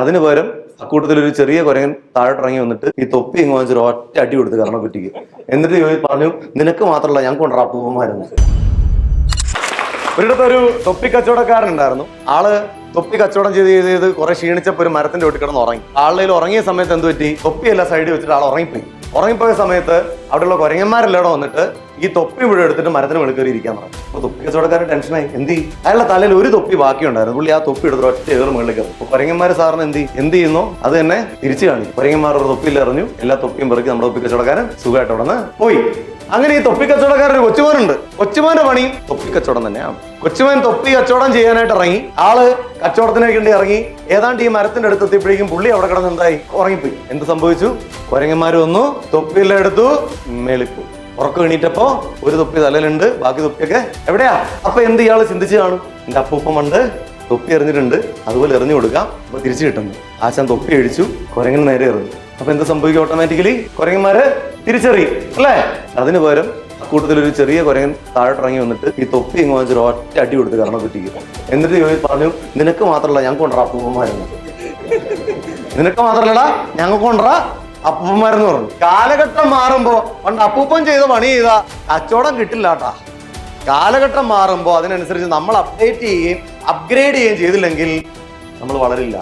അതിന് പകരം അക്കൂട്ടത്തിൽ ഒരു ചെറിയ കുരങ്ങൻ താഴോട്ടിറങ്ങി വന്നിട്ട് ഈ തൊപ്പി ഇങ്ങ് വാങ്ങിച്ചൊരു ഒറ്റ അടി കൊടുത്ത് കാരണം കുട്ടിക്ക് എന്നിട്ട് പറഞ്ഞു നിനക്ക് മാത്രമല്ല ഞാൻ കൊണ്ടാ അപ്പൂപ്പന്മാരെന്ന്. ഒരിടത്ത് ഒരു തൊപ്പി കച്ചവടക്കാരൻ ഉണ്ടായിരുന്നു. ആൾ തൊപ്പി കച്ചവടം ചെയ്ത് ചെയ്ത് ചെയ്ത് കുറെ ക്ഷീണിച്ചപ്പോൾ ഒരു മരത്തിന്റെ ഒട്ടി കിടന്ന് ഉറങ്ങി. ആളുടെ ഉറങ്ങിയ സമയത്ത് എന്ത് പറ്റി? തൊപ്പിയല്ല സൈഡിൽ വെച്ചിട്ട് ആൾ ഉറങ്ങിപ്പോയി. ഉറങ്ങിപ്പോയ സമയത്ത് അവിടെയുള്ള കുരങ്ങന്മാരെല്ലാം വന്നിട്ട് ഈ തൊപ്പി മുഴുവൻ എടുത്തിട്ട് മരത്തിന് വെളുക്കേറി ഇരിക്കാൻ പറഞ്ഞു. അപ്പൊ തൊപ്പി കച്ചവടക്കാരൻ ടെൻഷനായി എന്ത് അയാളുടെ തലയിൽ ഒരു തൊപ്പി ബാക്കിയുണ്ടായിരുന്നു. പുള്ളി ആ തൊപ്പി എടുത്ത് ഒറ്റ ഏറ് മുകളിൽ കയറും. അപ്പൊ കുരങ്ങന്മാർ സാറിന് എന്ത്? എന്ത് ചെയ്യുന്നു? അത് തന്നെ തിരിച്ചു കാണിക്കും. കുരങ്ങന്മാർ ഒരു തൊപ്പിയിൽ എറിഞ്ഞു. എല്ലാ തൊപ്പിയും പെറുക്കി നമ്മുടെ തൊപ്പി കച്ചവടക്കാരൻ സുഖമായിട്ട് അവിടെ നിന്ന് പോയി. അങ്ങനെ ഈ തൊപ്പി കച്ചവടക്കാരൻ ഒരു കൊച്ചുമോനുണ്ട് കൊച്ചുമോന്റെ പണി തൊപ്പി കച്ചവടം തന്നെയാണ്. കൊച്ചുമോൻ തൊപ്പി കച്ചവടം ചെയ്യാനായിട്ട് ഇറങ്ങി. ആൾ കച്ചവടത്തിനൊക്കെ വേണ്ടി ഇറങ്ങി. ഏതാണ്ട് ഈ മരത്തിന്റെ അടുത്ത് എത്തിയപ്പോഴേക്കും പുള്ളി അവിടെ കിടന്ന് എന്തായി? ഉറങ്ങിപ്പോയി. എന്ത് സംഭവിച്ചു? കുരങ്ങന്മാർ വന്നു തൊപ്പിയെല്ലാം എടുത്തു മേളിപ്പോയി. ഉറക്കം എണീറ്റപ്പോ ഒരു തൊപ്പി തലയിലുണ്ട് ബാക്കി തൊപ്പിയൊക്കെ എവിടെയാ? അപ്പൊ എന്ത് ഇയാൾ ചിന്തിച്ചു കാണും? എന്റെ അപ്പൂപ്പം ഉണ്ട് തൊപ്പി എറിഞ്ഞിട്ടുണ്ട്. അതുപോലെ എറിഞ്ഞു കൊടുക്കാം. അപ്പൊ തിരിച്ചു കിട്ടുന്നു. ആശാൻ തൊപ്പി അടിച്ചു കുരങ്ങൻ നേരെ എറിഞ്ഞു. അപ്പൊ എന്ത് സംഭവിക്കും ഓട്ടോമാറ്റിക്കലി കുരങ്ങന്മാര് തിരിച്ചറിയും അല്ലേ? അതിന് പകരം കൂട്ടത്തിൽ ഒരു ചെറിയ കുരങ്ങൻ താഴോട്ടിറങ്ങി വന്നിട്ട് ഈ തൊപ്പി ഇങ്ങ് വാങ്ങിച്ചൊരു ഒറ്റ അടി കൊടുത്ത് കാരണം കുട്ടിക്ക് എന്നിട്ട് ചോദി പറഞ്ഞു നിനക്ക് മാത്രമല്ല ഞങ്ങൾക്ക് കൊണ്ടറ അപ്പൂപ്പന്മാരെന്ന്. നിനക്ക് മാത്രമല്ലടാ ഞങ്ങൾക്ക് കൊണ്ടറ അപ്പൂപ്പന്മാരെന്ന് പറഞ്ഞു. കാലഘട്ടം മാറുമ്പോ പണ്ട് അപ്പൂപ്പൻ ചെയ്ത പണി ചെയ്ത കച്ചവടം കിട്ടില്ല കേട്ടാ കാലഘട്ടം മാറുമ്പോൾ അതിനനുസരിച്ച് നമ്മൾ അപ്ഡേറ്റ് ചെയ്യുകയും അപ്ഗ്രേഡ് ചെയ്യുകയും ചെയ്തില്ലെങ്കിൽ നമ്മൾ വളരില്ല.